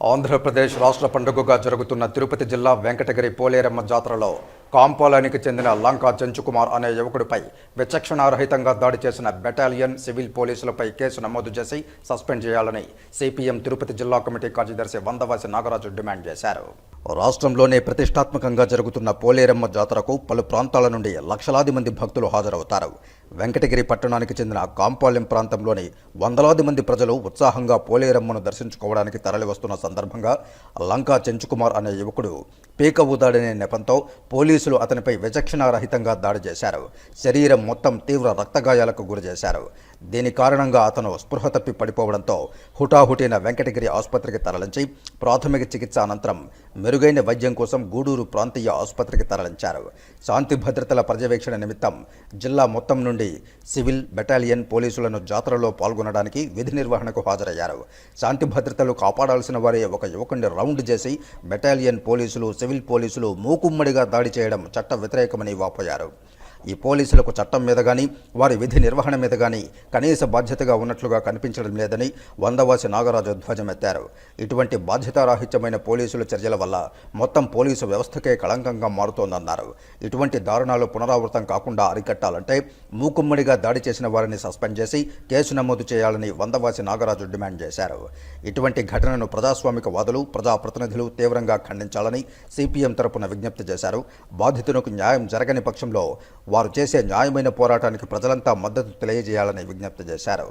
ఆంధ్రప్రదేశ్ రాష్ట్ర పండుగగా జరుగుతున్న తిరుపతి జిల్లా వెంకటగిరి పోలేరమ్మ జాతరలో కాంపాలానికి చెందిన లంకా చెంచుకుమార్ అనే యువకుడిపై విచక్షణారహితంగా దాడి చేసిన బెటాలియన్ సివిల్ పోలీసులపై కేసు నమోదు చేసి సస్పెండ్ చేయాలని సిపిఎం తిరుపతి జిల్లా కమిటీ కార్యదర్శి వందవాసి నాగరాజు డిమాండ్ చేశారు. రాష్ట్రంలోనే ప్రతిష్టాత్మకంగా జరుగుతున్న పోలేరమ్మ జాతరకు పలు ప్రాంతాల నుండి లక్షలాది మంది భక్తులు హాజరవుతారు. వెంకటగిరి పట్టణానికి చెందిన కాంపాలెం ప్రాంతంలోని వందలాది మంది ప్రజలు ఉత్సాహంగా పోలేరమ్మను దర్శించుకోవడానికి తరలివస్తున్న సందర్భంగా లంకా చెంచుకుమార్ అనే యువకుడు పీక ఊదాడనే నెపంతో పోలీసులు అతనిపై విచక్షణారహితంగా దాడి చేశారు. శరీరం మొత్తం తీవ్ర రక్తగాయాలకు గురి చేశారు. దీని కారణంగా అతను స్పృహ తప్పి పడిపోవడంతో హుటాహుటిన వెంకటగిరి ఆసుపత్రికి తరలించి ప్రాథమిక చికిత్స అనంతరం మెరుగైన వైద్యం కోసం గూడూరు ప్రాంతీయ ఆసుపత్రికి తరలించారు. శాంతి భద్రతల పర్యవేక్షణ నిమిత్తం జిల్లా మొత్తం నుండి సివిల్ బెటాలియన్ పోలీసులను జాతరలో పాల్గొనడానికి విధి నిర్వహణకు హాజరయ్యారు. శాంతి భద్రతలు కాపాడాల్సిన వారే ఒక యువకుడిని రౌండ్ చేసి బెటాలియన్ పోలీసులు సివిల్ పోలీసులు మూకుమ్మడిగా దాడి చేయడం చట్ట వ్యతిరేకమని వాపోయారు. ఈ పోలీసులకు చట్టం మీద కానీ వారి విధి నిర్వహణ మీద కానీ కనీస బాధ్యతగా ఉన్నట్లుగా కనిపించడం లేదని వందవాసి నాగరాజు ధ్వజమెత్తారు. ఇటువంటి బాధ్యతారాహిత్యమైన పోలీసుల చర్యల వల్ల మొత్తం పోలీసు వ్యవస్థకే కళంకంగా మారుతోందన్నారు. ఇటువంటి దారుణాలు పునరావృతం కాకుండా అరికట్టాలంటే మూకుమ్మడిగా దాడి చేసిన వారిని సస్పెండ్ చేసి కేసు నమోదు చేయాలని వందవాసి నాగరాజు డిమాండ్ చేశారు. ఇటువంటి ఘటనను ప్రజాస్వామిక వాదులు ప్రజాప్రతినిధులు తీవ్రంగా ఖండించాలని సిపిఎం తరపున విజ్ఞప్తి చేశారు. బాధితులకు న్యాయం జరగని పక్షంలో వారు చేసే న్యాయమైన పోరాటానికి ప్రజలంతా మద్దతు తెలియజేయాలని విజ్ఞప్తి చేశారు.